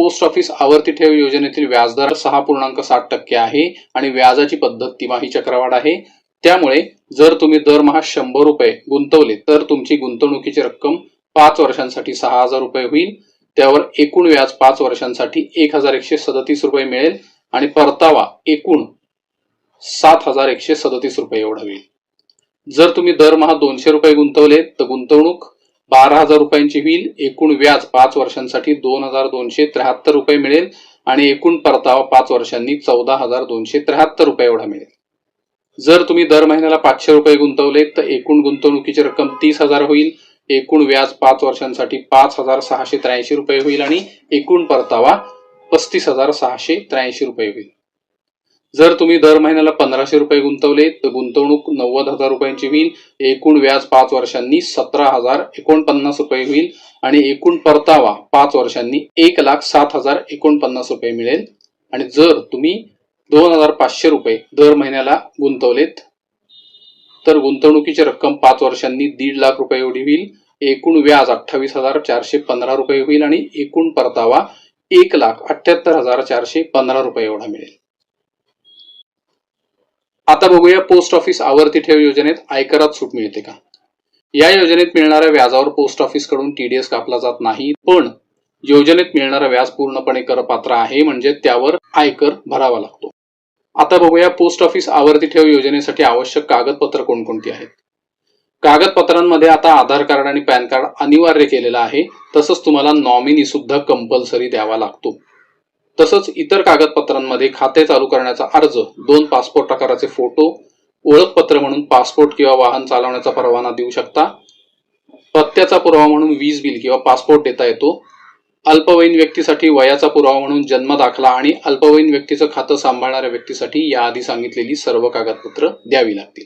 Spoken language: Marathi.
पोस्ट ऑफिस आवर्ती ठेव योजनेतील व्याजदर सहा पूर्णांक सात टक्के आहे आणि व्याजाची पद्धत तिमाही चक्रवाढ आहे. त्यामुळे जर तुम्ही दरमहा शंभर रुपये गुंतवले तर तुमची गुंतवणुकीची रक्कम पाच वर्षांसाठी सहा हजार रुपये होईल. त्यावर एकूण व्याज पाच वर्षांसाठी एक हजार एकशे सदतीस रुपये मिळेल आणि परतावा एकूण सात हजार एकशे सदतीस रुपये एवढा होईल. जर तुम्ही दरमहा दोनशे रुपये गुंतवले तर गुंतवणूक बारा हजार रुपयांची होईल. एकूण व्याज पाच वर्षांसाठी दोन हजार दोनशे त्र्याहत्तर रुपये मिळेल आणि एकूण परतावा पाच वर्षांनी चौदा हजार दोनशे त्र्याहत्तर रुपये एवढा मिळेल. जर तुम्ही दर महिन्याला पाचशे रुपये गुंतवले तर एकूण गुंतवणुकीची रक्कम तीस हजार होईल. एकूण व्याज पाच वर्षांसाठी पाच हजार सहाशे त्र्याऐंशी रुपये होईल आणि एकूण परतावा पस्तीस हजार सहाशे त्र्याऐंशी रुपये होईल. जर तुम्ही दर महिन्याला पंधराशे रुपये गुंतवले तर गुंतवणूक नव्वद हजार रुपयांची होईल. एकूण व्याज पाच वर्षांनी सतरा हजार एकोणपन्नास रुपये होईल. आणि एकूण परतावा पाच वर्षांनी एक लाख सात हजार एकोणपन्नास रुपये मिळेल. आणि जर तुम्ही दोन हजार पाचशे रुपये दर महिन्याला गुंतवलेत तर गुंतवणुकीची रक्कम पाच वर्षांनी दीड लाख रुपये एवढी होईल. एकूण व्याज अठ्ठावीस हजार चारशे पंधरा रुपये होईल. आणि एकूण परतावा एक लाख अठ्ठ्याहत्तर हजार चारशे पंधरा रुपये एवढा मिळेल. आता बघूया पोस्ट ऑफिस आवर्ती ठेव योजनेत आयकरात सूट मिळते का? या योजनेत मिळणाऱ्या व्याजावर पोस्ट ऑफिसकडून टीडीएस कापला जात नाही पण योजनेत मिळणारा व्याज पूर्णपणे करपात्र आहे म्हणजे त्यावर आयकर भरावा लागतो. आता बघूया पोस्ट ऑफिस आवर्ती ठेव योजनेसाठी आवश्यक कागदपत्र कोणकोणती आहेत? कागदपत्रांमध्ये आता आधार कार्ड आणि पॅन कार्ड अनिवार्य केलेलं आहे तसंच तुम्हाला नॉमिनी सुद्धा कंपल्सरी द्यावा लागतो. तसंच इतर कागदपत्रांमध्ये खाते चालू करण्याचा अर्ज दोन पासपोर्ट आकाराचे फोटो ओळखपत्र म्हणून पासपोर्ट किंवा वाहन चालवण्याचा परवाना देऊ शकता. पत्त्याचा पुरावा म्हणून वीज बिल किंवा पासपोर्ट देता येतो. अल्पवयीन व्यक्तीसाठी वयाचा पुरावा म्हणून जन्म दाखला आणि अल्पवयीन व्यक्तीचं खातं सांभाळणाऱ्या व्यक्तीसाठी याआधी सांगितलेली सर्व कागदपत्र द्यावी लागतील.